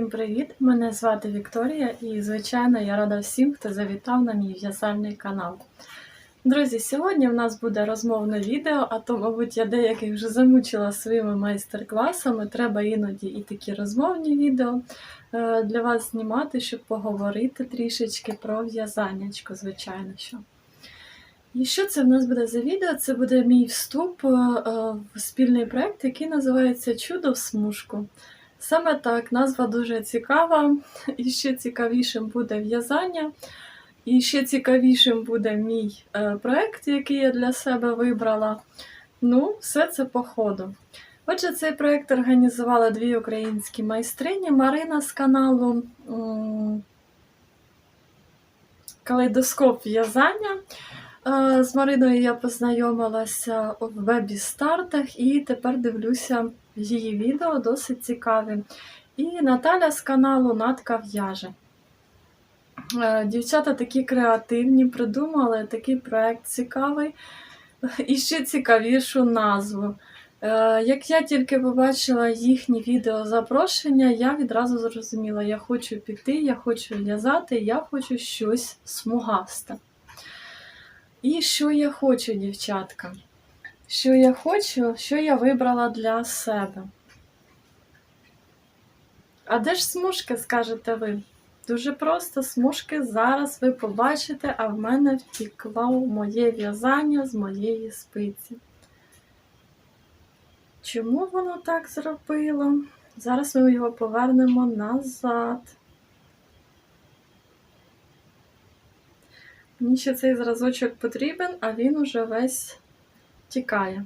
Всім привіт! Мене звати Вікторія і, звичайно, я рада всім, хто завітав на мій в'язальний канал. Друзі, сьогодні в нас буде розмовне відео, а то, мабуть, я деяких вже замучила своїми майстер-класами. Треба іноді і такі розмовні відео е, для вас знімати, щоб поговорити трішечки про в'язаннячко, звичайно. що. І що це в нас буде за відео? Це буде мій вступ е, в спільний проєкт, який називається Чудо в смужку. Саме так, назва дуже цікава, і ще цікавішим буде в'язання, і ще цікавішим буде мій е, проєкт, який я для себе вибрала. Ну, все це по ходу. Отже, цей проєкт організували дві українські майстрині Марина з каналу Калейдоскоп в'язання. Е, З Мариною я познайомилася в вебі-стартах і тепер дивлюся її відео, досить цікаві. І Наталя з каналу Натка в'яже. Е, Дівчата такі креативні, придумали такий проект цікавий і ще цікавішу назву. Е, Як я тільки побачила їхні відео запрошення, я відразу зрозуміла, я хочу піти, я хочу в'язати, я хочу щось смугасте. І що я хочу, дівчатка? Що я хочу, що я вибрала для себе. А де ж смужки, скажете ви? Дуже просто смужки зараз ви побачите, а в мене втекло моє в'язання з моєї спиці. Чому воно так зробило? Зараз ми його повернемо назад. Мені ще цей зразочок потрібен, а він уже весь тікає.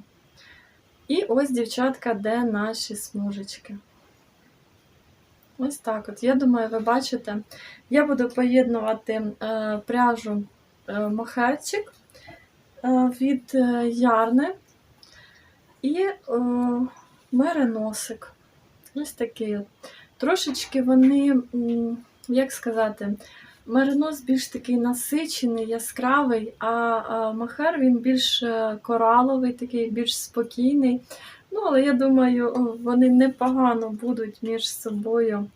І ось, дівчатка, де наші смужечки. Ось так от. Я думаю, ви бачите, я буду поєднувати е, пряжу е, мохерчик е, від ярни і мериносик. Ось такий. Трошечки вони, як сказати, Меринос більш такий насичений, яскравий, а, махер він більш е, кораловий, такий, більш спокійний. Ну, але я думаю, вони непогано будуть між собою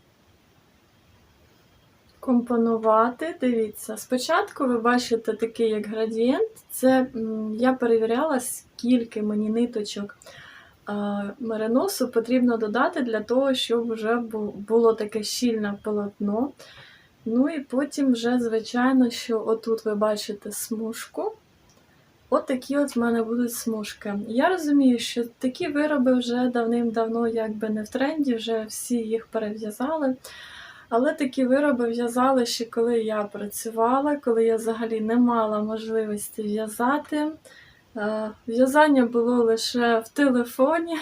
компонувати. Дивіться, спочатку ви бачите такий як градієнт. Це я перевіряла, скільки мені ниточок е, мериносу потрібно додати для того, щоб вже було таке щільне полотно. Ну і потім вже, звичайно, що отут ви бачите смужку. От такі от в мене будуть смужки. Я розумію, що такі вироби вже давним-давно якби не в тренді, вже всі їх перев'язали. Але такі вироби в'язали ще коли я працювала, коли я взагалі не мала можливості в'язати. Е, В'язання було лише в телефоні.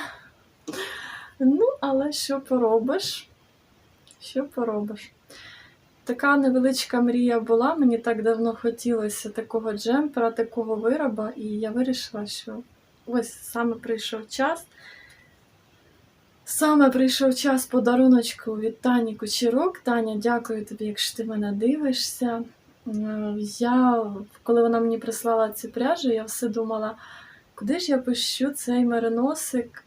Ну, але що поробиш? Що поробиш? Така невеличка мрія була, мені так давно хотілося такого джемпера, такого вироба, і я вирішила, що ось саме прийшов час. Саме прийшов час подаруночку від Тані Кучерок. Таня, дякую тобі, якщо ти мене дивишся. Я, коли вона мені прислала цю пряжу, я все думала, куди ж я пущу цей мериносик,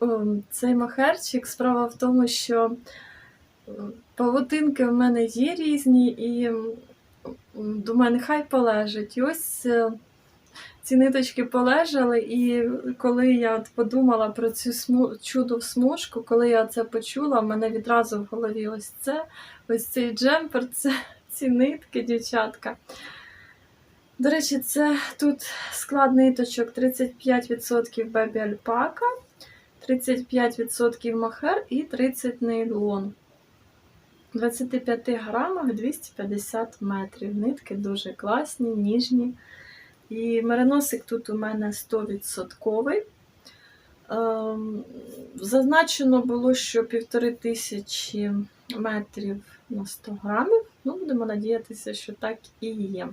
цей махерчик. Справа в тому, що Павутинки в мене є різні, і м, думаю, нехай полежать. І ось е, ці ниточки полежали, і коли я от подумала про цю сму... чудо смужку, коли я це почула, в мене відразу в голові ось це, ось цей джемпер, це ці нитки, дівчатка. До речі, це тут склад ниточок 35% бебі альпака, 35% махер і 30 нейлон. В 25 грамах 250 метрів. Нитки дуже класні, ніжні. І мереносик тут у мене 100%. Ем, Зазначено було, що півтори тисячі метрів на 100 грамів. Ну, будемо надіятися, що так і є.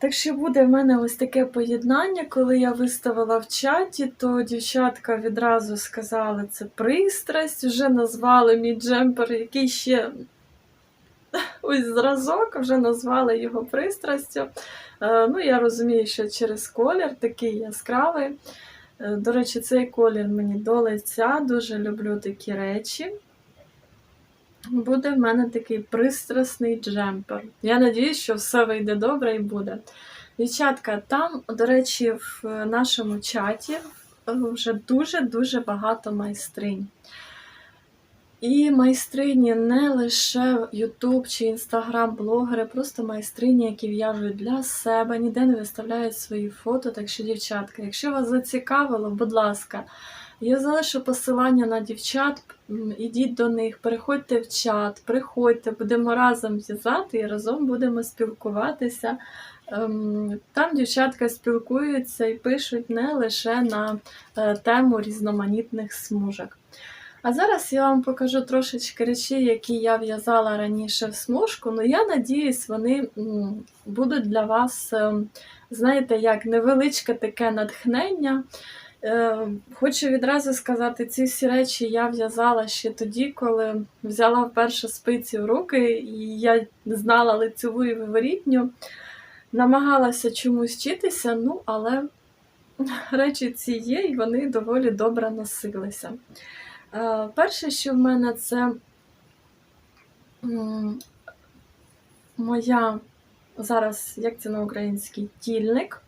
Так що буде в мене ось таке поєднання. Коли я виставила в чаті, то дівчатка відразу сказали, це пристрасть, вже назвали мій джемпер, який ще ось зразок, вже назвали його пристрастю. Е, Ну, я розумію, що через колір такий яскравий. Е, До речі, цей колір мені до лиця, дуже люблю такі речі. Буде в мене такий пристрасний джемпер. Я надіюсь, що все вийде добре і буде. Дівчатка, там, до речі, в нашому чаті е, вже дуже-дуже багато майстринь. І майстрині не лише YouTube чи Instagram блогери, просто майстрині, які в'яжуть для себе, ніде не виставляють свої фото. Так що, дівчатка, якщо вас зацікавило, будь ласка, я залишу посилання на дівчат, ідіть до них, переходьте в чат, приходьте, будемо разом в'язати і разом будемо спілкуватися. Ем, Там дівчатка спілкуються і пишуть не лише на е, тему різноманітних смужок. А зараз я вам покажу трошечки речей, які я в'язала раніше в смужку. Ну я надіюсь, вони будуть для вас, ем, знаєте, як невеличке таке натхнення. Е, Хочу відразу сказати, ці всі речі я в'язала ще тоді, коли взяла вперше спиці в руки, і я знала лицеву і виворітню. Намагалася чомусь вчитися, ну але речі ці є, і вони доволі добре носилися. Е, Перше, що в мене це моя зараз, як це на українській, тільник.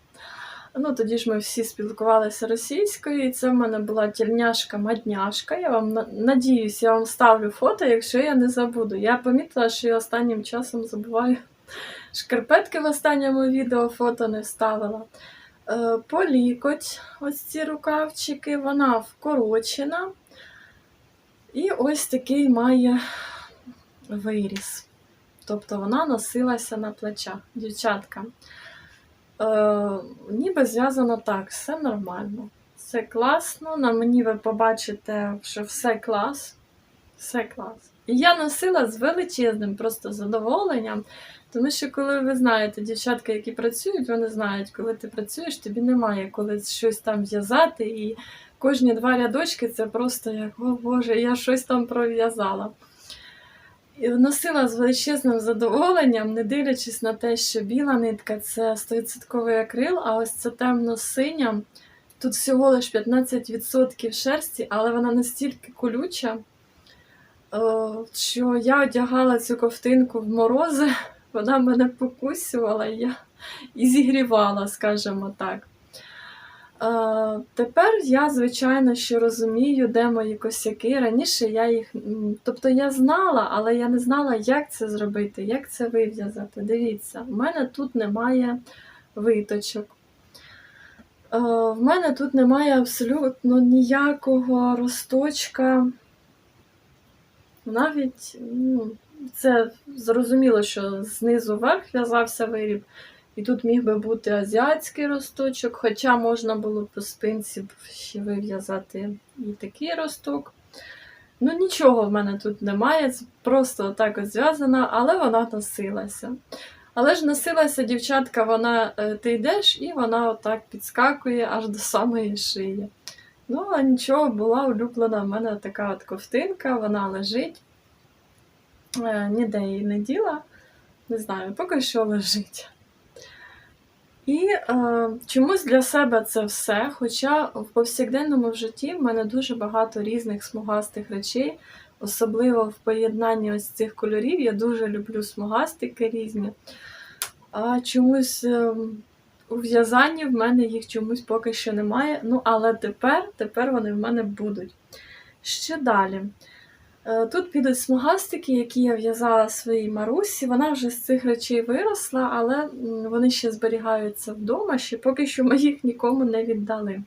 Ну, тоді ж ми всі спілкувалися російською, і це в мене була тільняшка-мадняшка. Я вам на- надіюсь, я вам ставлю фото, якщо я не забуду. Я помітила, що я останнім часом забуваю шкарпетки в останньому відео фото не вставила. Е, По лікоть, ось ці рукавчики, вона вкорочена. І ось такий має виріс. Тобто вона носилася на плечах. Дівчатка. Е, ніби зв'язано так, все нормально. Все класно. На мені ви побачите, що все клас. Все клас. І я носила з величезним просто задоволенням, тому що коли ви знаєте, дівчатки, які працюють, вони знають, коли ти працюєш, тобі немає коли щось там в'язати, і кожні два рядочки це просто як, о Боже, я щось там пров'язала. І носила з величезним задоволенням, не дивлячись на те, що біла нитка це 100% акрил, а ось це темно-синя. Тут всього лиш 15% шерсті, але вона настільки колюча, е, що я одягала цю ковтинку в морози, вона мене покусювала і я і зігрівала, скажімо так. Е, Тепер я, звичайно, що розумію, де мої косяки. Раніше я їх. Тобто я знала, але я не знала, як це зробити, як це вив'язати. Дивіться, в мене тут немає виточок. Е, В мене тут немає абсолютно ніякого росточка. Навіть ну, це зрозуміло, що знизу вверх в'язався виріб. І тут міг би бути азіатський росточок, хоча можна було по спинці ще вив'язати і такий росток. Ну, нічого в мене тут немає, просто отак от зв'язана, але вона носилася. Але ж носилася дівчатка, вона е, ти йдеш і вона отак підскакує аж до самої шиї. Ну, а нічого, була улюблена в мене така от ковтинка, вона лежить. Е, Ніде її не діла. Не знаю, поки що лежить. І е, чомусь для себе це все. Хоча в повсякденному житті в мене дуже багато різних смугастих речей, особливо в поєднанні ось цих кольорів. Я дуже люблю смугастики різні. А чомусь е, у в'язанні в мене їх чомусь поки що немає. Ну, але тепер, тепер вони в мене будуть. Ще далі. Е, Тут підуть смугастики, які я в'язала своїй Марусі. Вона вже з цих речей виросла, але вони ще зберігаються вдома, ще поки що ми їх нікому не віддали.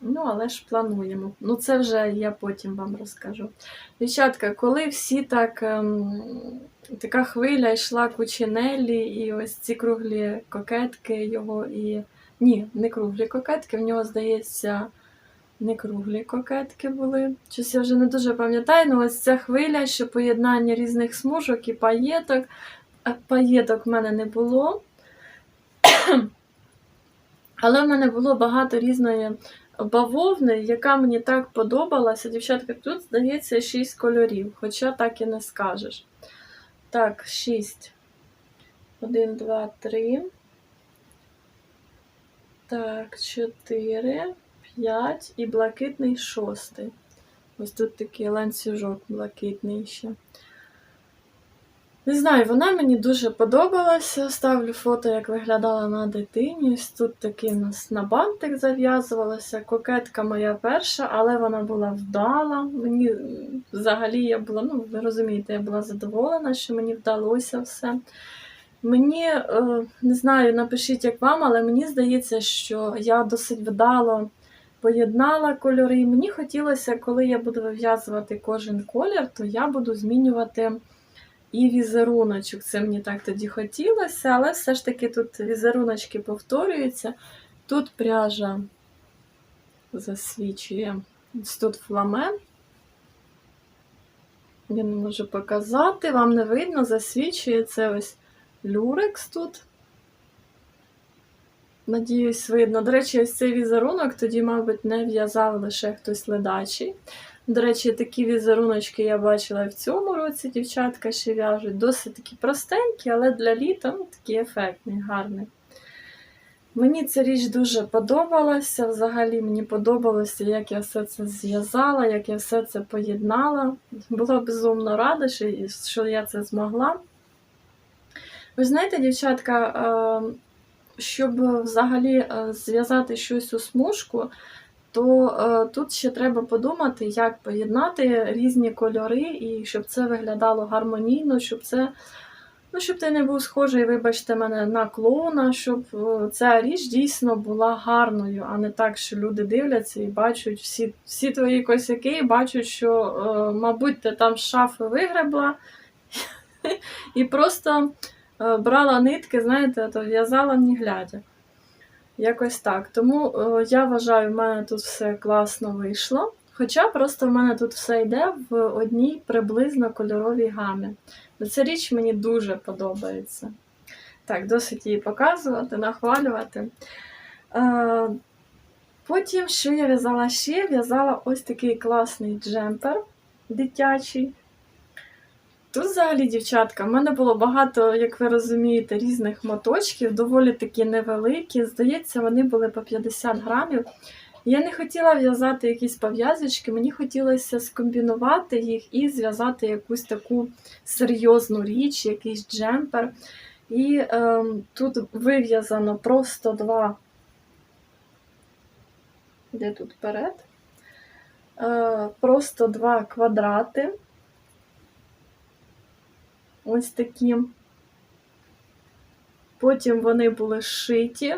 Ну, але ж плануємо. Ну, це вже я потім вам розкажу. Дівчатка, коли всі так, ем, така хвиля йшла кучинелі, і ось ці круглі кокетки його і. Ні, не круглі кокетки, в нього, здається, не круглі кокетки були. Щось я вже не дуже пам'ятаю, але ось ця хвиля, що поєднання різних смужок і паєток. А Паєток в мене не було. Але в мене було багато різної бавовни, яка мені так подобалася. Дівчатка, тут, здається, 6 кольорів, хоча так і не скажеш. Так, 6. 1, 2, 3. Так, 4, 5 і блакитний шостий. Ось тут такий ланцюжок блакитний ще. Не знаю, вона мені дуже подобалася. Ставлю фото, як виглядала на дитині. Ось тут такий у нас на бантик зав'язувалася. Кокетка моя перша, але вона була вдала. Мені взагалі я була, ну ви розумієте, я була задоволена, що мені вдалося все. Мені е, не знаю, напишіть як вам, але мені здається, що я досить вдало поєднала кольори. Мені хотілося, коли я буду вив'язувати кожен колір, то я буду змінювати і візеруночок. Це мені так тоді хотілося, але все ж таки тут візеруночки повторюються. Тут пряжа засвічує. Тут фламен. Я не можу показати, вам не видно, засвічує це ось люрекс тут. Надіюсь, видно. До речі, ось цей візерунок тоді, мабуть, не в'язав лише хтось ледачий. До речі, такі візеруночки я бачила в цьому році дівчатка ще в'яжуть. Досить такі простенькі, але для літа ну, такі ефектні, гарні. Мені ця річ дуже подобалася. Взагалі мені подобалося, як я все це зв'язала, як я все це поєднала. Була безумно рада, що, я це змогла. Ви знаєте, дівчатка, е, щоб взагалі е, зв'язати щось у смужку, то е, тут ще треба подумати, як поєднати різні кольори, і щоб це виглядало гармонійно, щоб це. Ну, щоб ти не був схожий, вибачте мене, на клоуна, щоб е, ця річ дійсно була гарною, а не так, що люди дивляться і бачать всі, всі твої косяки, і бачать, що, е, мабуть, ти там шафи вигребла і просто е, брала нитки, знаєте, то в'язала не глядя. Якось так. Тому е, я вважаю, в мене тут все класно вийшло. Хоча просто в мене тут все йде в одній приблизно кольоровій гамі. Ця річ мені дуже подобається. Так, досить її показувати, нахвалювати. Е, Потім, що я в'язала ще? В'язала ось такий класний джемпер дитячий. Тут взагалі, дівчатка, в мене було багато, як ви розумієте, різних моточків, доволі такі невеликі. Здається, вони були по 50 грамів. Я не хотіла в'язати якісь пов'язочки, мені хотілося скомбінувати їх і зв'язати якусь таку серйозну річ, якийсь джемпер. І е, тут вив'язано просто два. Де тут вперед? Е, просто два квадрати. Ось такі. Потім вони були шиті.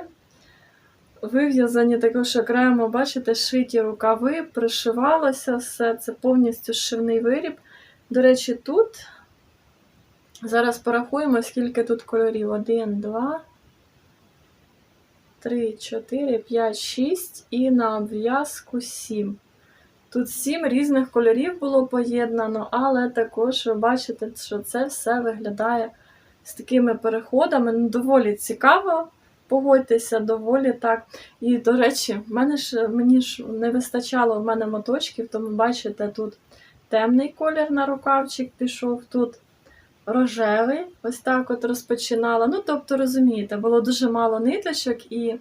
Вив'язані також окремо, бачите, шиті рукави, пришивалося все, це повністю шивний виріб. До речі, тут зараз порахуємо, скільки тут кольорів. 1, 2, 3, 4, 5, 6 і на обв'язку 7. Тут 7 різних кольорів було поєднано, але також ви бачите, що це все виглядає з такими переходами. Ну, доволі цікаво. Погодьтеся, доволі так. І, до речі, в мене ж, мені ж не вистачало в мене моточків, тому бачите, тут темний колір на рукавчик пішов, тут рожевий, ось так от розпочинала. Ну, тобто, розумієте, було дуже мало ниточок, і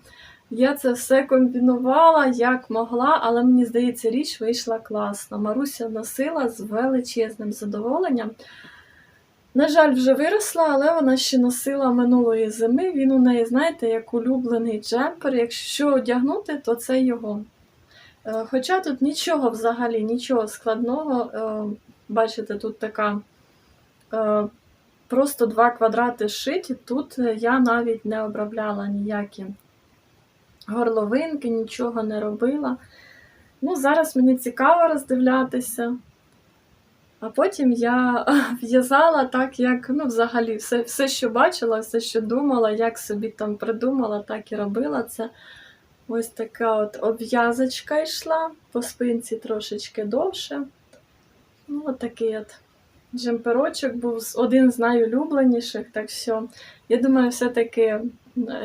я це все комбінувала як могла, але мені здається, річ вийшла класно. Маруся носила з величезним задоволенням. На жаль, вже виросла, але вона ще носила минулої зими. Він у неї, знаєте, як улюблений джемпер. Якщо одягнути, то це його. Е, Хоча тут нічого взагалі, нічого складного. Е, Бачите, тут така е, просто два квадрати шиті. Тут я навіть не обробляла ніякі горловинки, нічого не робила. Ну, Зараз мені цікаво роздивлятися. А потім я в'язала так, як ну, взагалі, все, все, що бачила, все, що думала, як собі там придумала, так і робила це. Ось така от обв'язочка йшла, по спинці трошечки довше. Ну, от такий от джемперочок був один з найулюбленіших. Так що, я думаю, все-таки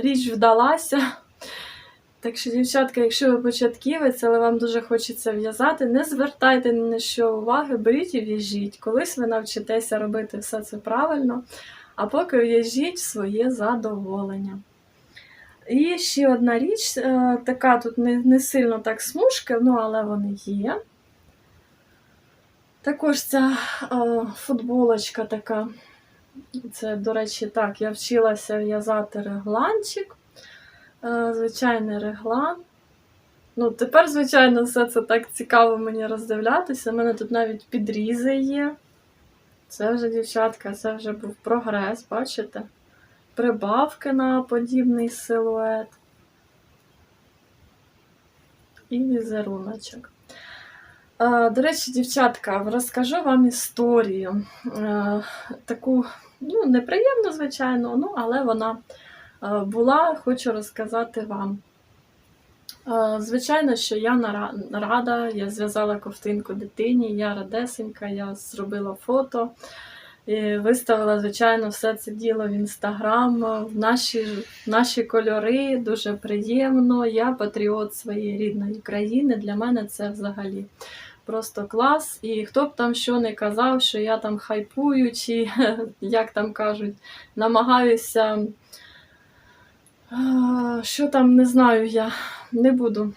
річ вдалася. Так що, дівчатка, якщо ви початківець, але вам дуже хочеться в'язати, не звертайте ні на що уваги, беріть і в'яжіть. Колись ви навчитеся робити все це правильно, а поки в'яжіть своє задоволення. І ще одна річ, е, така тут не, не сильно так смужки, ну але вони є. Також ця е, футболочка така Це, до речі, так, я вчилася в'язати регланчик, звичайний реглан. Ну, тепер, звичайно, все це так цікаво мені роздивлятися. У мене тут навіть підрізи є. Це вже, дівчатка, це вже був прогрес, бачите? Прибавки на подібний силует. І візеруночок. Е, До речі, дівчатка, розкажу вам історію. Е, Таку, ну, неприємну, звичайно, ну, але вона е, була, хочу розказати вам. Е, Звичайно, що я рада, я зв'язала ковтинку дитині, я радесенька, я зробила фото. І виставила, звичайно, все це діло в інстаграм, в наші, в наші кольори, дуже приємно. Я патріот своєї рідної країни. Для мене це взагалі просто клас. І хто б там що не казав, що я там хайпую, чи, як там кажуть, намагаюся. Що там не знаю я, не буду.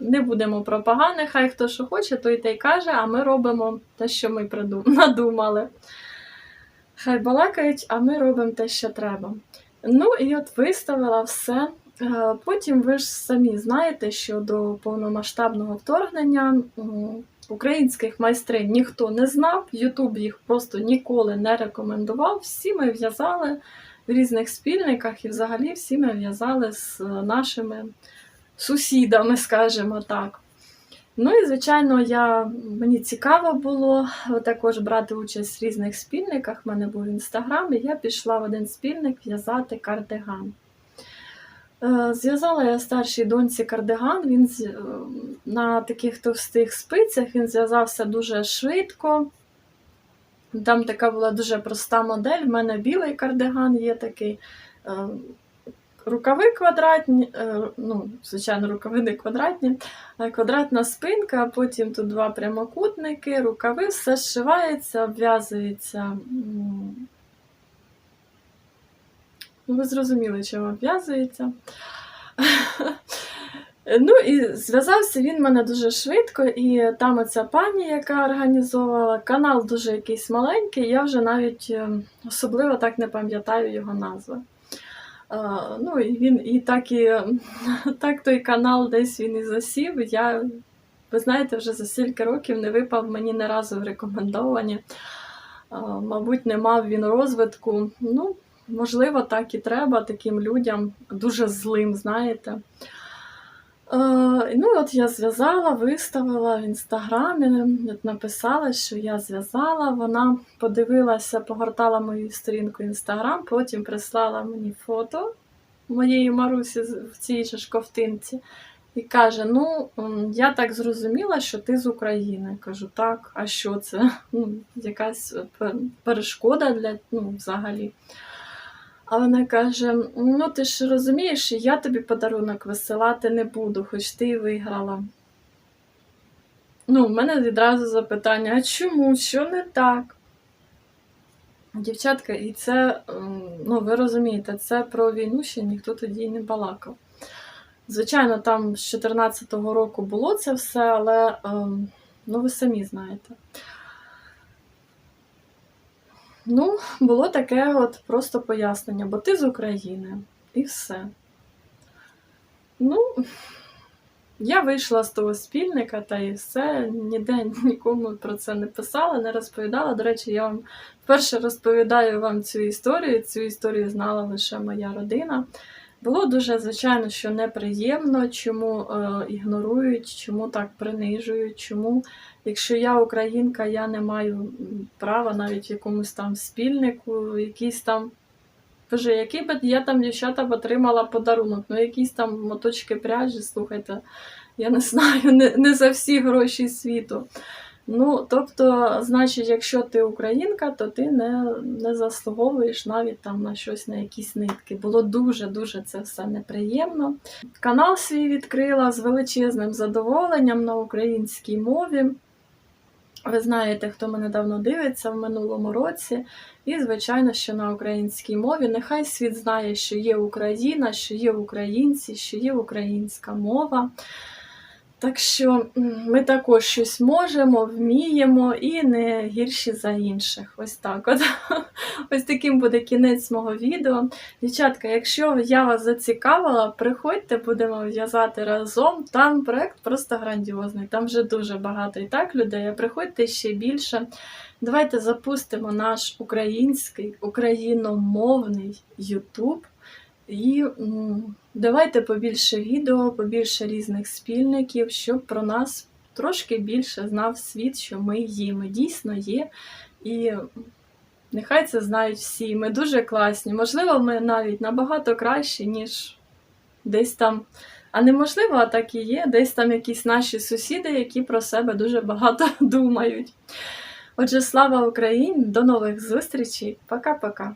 Не будемо про погане, хай хто що хоче, той те й каже, а ми робимо те, що ми надумали. Хай балакають, а ми робимо те, що треба. Ну і от виставила все. Е, Потім ви ж самі знаєте, що до повномасштабного вторгнення українських майстринь ніхто не знав, Ютуб їх просто ніколи не рекомендував. Всі ми в'язали в різних спільниках і взагалі всі ми в'язали з нашими сусідами, скажімо так. Ну і, звичайно, я, мені цікаво було також брати участь в різних спільниках. У мене був інстаграм, і я пішла в один спільник в'язати кардиган. Е, Зв'язала я старшій доньці кардиган. Він е, на таких товстих спицях він зв'язався дуже швидко. Там така була дуже проста модель. В мене білий кардиган є такий. е, Рукави квадратні, е, ну, звичайно, рукави не квадратні, квадратна спинка, а потім тут два прямокутники, рукави, все зшивається, обв'язується. Ви зрозуміли, чим обв'язується. Ну і зв'язався він мене дуже швидко, і там оця пані, яка організовувала, канал дуже якийсь маленький, я вже навіть е, особливо так не пам'ятаю його назви. Ну, і він і так і так той канал десь він і засів. Я, ви знаєте, вже за стільки років не випав мені не разу в рекомендовані. Мабуть, не мав він розвитку. Ну, можливо, так і треба таким людям, дуже злим, знаєте. Е, ну, от я зв'язала, виставила в інстаграмі, написала, що я зв'язала. Вона подивилася, погортала мою сторінку інстаграм, потім прислала мені фото моєї Марусі в цій же ж ковтинці. І каже: Ну, я так зрозуміла, що ти з України. Кажу, так, а що це? Ну, якась перешкода для ну, взагалі. А вона каже: Ну, ти ж розумієш, я тобі подарунок висилати не буду, хоч ти і виграла. Ну, в мене відразу запитання: а чому? Що не так? Дівчатка, і це, ем, ну, ви розумієте, це про війну ще ніхто тоді не балакав. Звичайно, там з 2014 року було це все, але ем, ну, ви самі знаєте. Ну, було таке от просто пояснення, бо ти з України, і все. Ну, я вийшла з того спільника та і все, ніде нікому про це не писала, не розповідала. До речі, я вам вперше розповідаю вам цю історію. Цю історію знала лише моя родина. Було дуже, звичайно, що неприємно, чому е, ігнорують, чому так принижують, чому, якщо я українка, я не маю права навіть якомусь там спільнику, якийсь там. Боже, який би я там дівчата б отримала подарунок, ну якісь там моточки пряжі, слухайте, я не знаю, не, не за всі гроші світу. Ну, тобто, значить, якщо ти українка, то ти не, не заслуговуєш навіть там на щось, на якісь нитки. Було дуже-дуже це все неприємно. Канал свій відкрила з величезним задоволенням на українській мові. Ви знаєте, хто мене давно дивиться в минулому році. І, звичайно, що на українській мові нехай світ знає, що є Україна, що є українці, що є українська мова. Так що ми також щось можемо, вміємо і не гірші за інших. Ось так. От. Ось таким буде кінець мого відео. Дівчатка, якщо я вас зацікавила, приходьте, будемо в'язати разом. Там проект просто грандіозний. Там вже дуже багато і так людей. А приходьте ще більше. Давайте запустимо наш український, україномовний YouTube. І давайте побільше відео, побільше різних спільників, щоб про нас трошки більше знав світ, що ми є. Ми дійсно є. І нехай це знають всі. Ми дуже класні. Можливо, ми навіть набагато кращі, ніж десь там. А неможливо, а так і є. Десь там якісь наші сусіди, які про себе дуже багато думають. Отже, слава Україні! До нових зустрічей. Пока-пока.